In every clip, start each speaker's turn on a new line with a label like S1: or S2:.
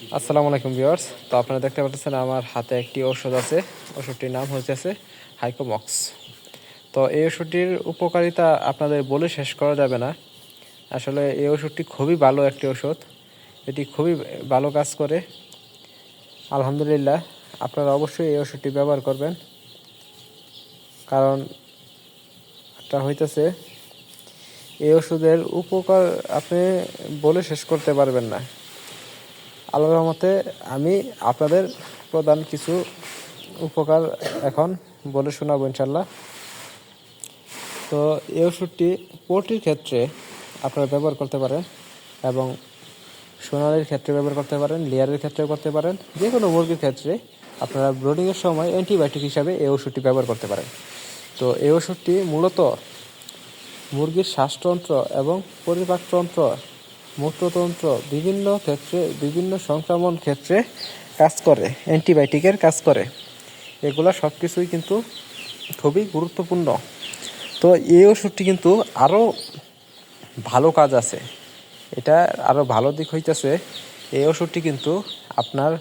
S1: আসসালামু আলাইকুম ভিউয়ার্স। তো আপনারা দেখতে পাচ্ছেন আমার হাতে একটি ওষুধ আছে। ওষুধটির নাম হচ্ছে হাইকোমক্স। তো এই ওষুধটির উপকারিতা আপনাদের বলে শেষ করা যাবে না। আসলে এই ওষুধটি খুবই ভালো একটি ওষুধ এটি খুবই ভালো কাজ করে। আলহামদুলিল্লাহ, আপনারা অবশ্যই এই ওষুধটি ব্যবহার করবেন। কারণ এটা হইতেছে, এই ওষুধের উপকার আপনি বলে শেষ করতে পারবেন না। আল্লাহর রহমতে আমি আপনাদের প্রধান কিছু উপকার এখন বলে শোনাবো ইনশাল্লাহ তো এই ওষুধটি পোলট্রির ক্ষেত্রে আপনারা ব্যবহার করতে পারেন এবং সোনালির ক্ষেত্রে ব্যবহার করতে পারেন, লেয়ারের ক্ষেত্রে করতে পারেন যে কোনো মুরগির ক্ষেত্রে আপনারা ব্রোডিংয়ের সময় অ্যান্টিবায়োটিক হিসাবে এই ওষুধটি ব্যবহার করতে পারেন। তো এই ওষুধটি মূলত মুরগির শ্বাসতন্ত্র এবং পরিপাকতন্ত্র মূত্রতন্ত্র বিভিন্ন ক্ষেত্রে, বিভিন্ন সংক্রমণ ক্ষেত্রে কাজ করে, অ্যান্টিবায়োটিকের কাজ করে। এগুলো সব কিছুই কিন্তু খুবই গুরুত্বপূর্ণ। তো এই ওষুধটি কিন্তু আরও ভালো কাজ আছে। এটা আরও ভালো দিক হইতেছে, এই ওষুধটি কিন্তু আপনার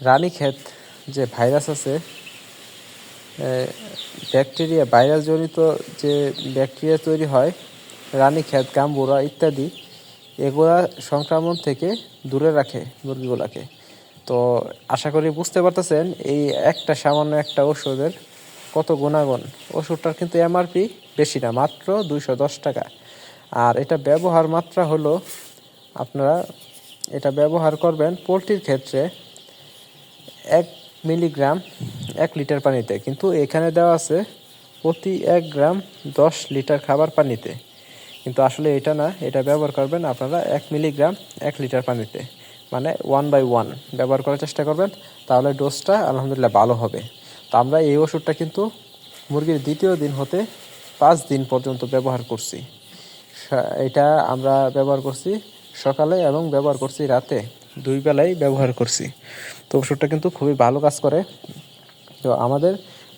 S1: রানীক্ষেত যে ভাইরাস আছে ব্যাকটেরিয়া ভাইরাস জনিত যে ব্যাকটেরিয়া তৈরি হয়, রানীক্ষেত, গাম্বুরা ইত্যাদি এগুলা সংক্রমণ থেকে দূরে রাখে মুরগিগুলাকে। তো আশা করি বুঝতে পারতেছেন, এই একটা সামান্য একটা ওষুধের কত গুণাগুণ। ওষুধটার কিন্তু এমআরপি বেশি না, মাত্র দুইশো দশ টাকা। আর এটা ব্যবহার মাত্রা হলো, আপনারা এটা ব্যবহার করবেন পোলট্রির ক্ষেত্রে এক মিলিগ্রাম এক লিটার পানিতে। কিন্তু এখানে দেওয়া আছে প্রতি এক গ্রাম দশ লিটার খাবার পানিতে। কিন্তু আসলে এটা না, এটা ব্যবহার করবেন আপনারা এক মিলিগ্রাম এক লিটার পানিতে। মানে ওয়ান বাই ওয়ান ব্যবহার করার চেষ্টা করবেন, তাহলে ডোজটা আলহামদুলিল্লাহ ভালো হবে। তো আমরা এই ওষুধটা কিন্তু মুরগির দ্বিতীয় দিন হতে পাঁচ দিন পর্যন্ত ব্যবহার করছি। এটা আমরা ব্যবহার করছি সকালে এবং ব্যবহার করছি রাতে, দুই বেলায় ব্যবহার করছি। তো ওষুধটা কিন্তু খুবই ভালো কাজ করে। তো আমাদের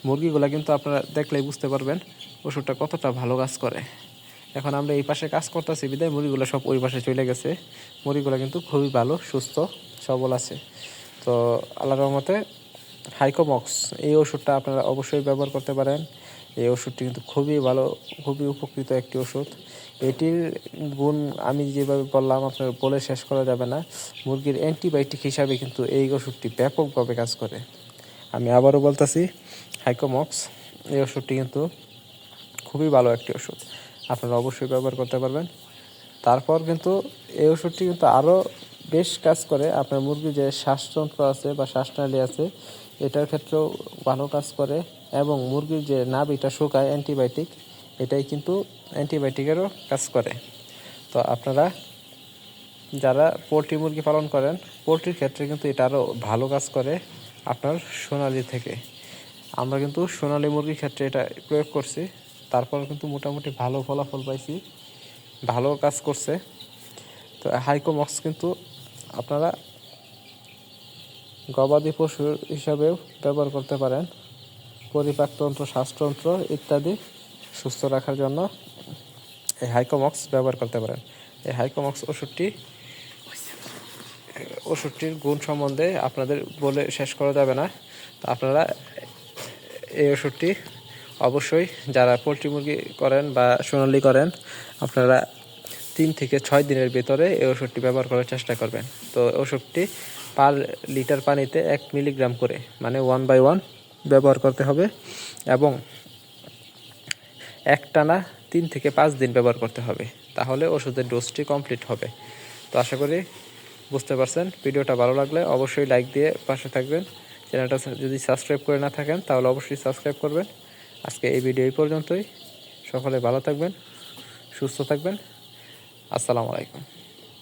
S1: মুরগিগুলো কিন্তু আপনারা দেখলেই বুঝতে পারবেন ওষুধটা কতটা ভালো কাজ করে। এখন আমরা এই পাশে কাজ করতেছি, বিদায়। মুরগিগুলো সব ওই পাশে চলে গেছে। মুরগিগুলো কিন্তু খুবই ভালো, সুস্থ, সবল আছে। তো আল্লাহ রহমতে হাইকোমক্স, এই ওষুধটা আপনারা অবশ্যই ব্যবহার করতে পারেন। এই ওষুধটি কিন্তু খুবই ভালো, খুবই উপকৃত একটি ওষুধ। এটির গুণ আমি যেভাবে বললাম, আপনার বলে শেষ করা যাবে না। মুরগির অ্যান্টিবায়োটিক হিসাবে কিন্তু এই ওষুধটি ব্যাপকভাবে কাজ করে। আমি আবারও বলতেছি, হাইকোমক্স, এই ওষুধটি কিন্তু খুবই ভালো একটি ওষুধ। আপনারা অবশ্যই ব্যবহার করতে পারবেন। তারপর কিন্তু এই ওষুধটি কিন্তু আরও বেশ কাজ করে। আপনার মুরগির যে শ্বাসযন্ত্র আছে বা শ্বাসনালী আছে, এটার ক্ষেত্রেও ভালো কাজ করে এবং মুরগির যে নাভিটা শুকায় অ্যান্টিবায়োটিক, এটাই কিন্তু অ্যান্টিবায়োটিকেরও কাজ করে। তো আপনারা যারা পোলট্রি মুরগি পালন করেন, পোলট্রির ক্ষেত্রে কিন্তু এটা আরও ভালো কাজ করে আপনার সোনালি থেকে। আমরা কিন্তু সোনালি মুরগির ক্ষেত্রে এটা প্রয়োগ করছি। তারপর কিন্তু মোটামুটি ভালো ফলাফল পাইছি। ভালো কাজ করছে। তো হাইকোমক্স কিন্তু আপনারা গবাদি পশু হিসাবেও ব্যবহার করতে পারেন। পরিপাকতন্ত্র শ্বাসতন্ত্র ইত্যাদি সুস্থ রাখার জন্য এই হাইকোমক্স ব্যবহার করতে পারেন। এই হাইকোমক্স ওষুধটি, ওষুধটির গুণ সম্বন্ধে আপনাদের বলে শেষ করা যাবে না। তো আপনারা এই ওষুধটি অবশ্যই যারা পোলট্রি মুরগি করেন বা সোনালি করেন, আপনারা তিন থেকে ছয় দিনের ভিতরে এই ওষুধটি ব্যবহার করার চেষ্টা করবেন। তো ওষুধটি পার লিটার পানিতে এক মিলিগ্রাম করে মানে ওয়ান বাই ওয়ান ব্যবহার করতে হবে এবং একটানা তিন থেকে পাঁচ দিন ব্যবহার করতে হবে। তাহলে ওষুধের ডোজটি কমপ্লিট হবে। তো আশা করি বুঝতে পারছেন। ভিডিওটা ভালো লাগলে অবশ্যই লাইক দিয়ে পাশে থাকবেন। চ্যানেলটা যদি সাবস্ক্রাইব করে না থাকেন, তাহলে অবশ্যই সাবস্ক্রাইব করবেন। আজকে এই ভিডিও এই পর্যন্তই। সকলে ভালো থাকবেন সুস্থ থাকবেন। আসসালামু আলাইকুম।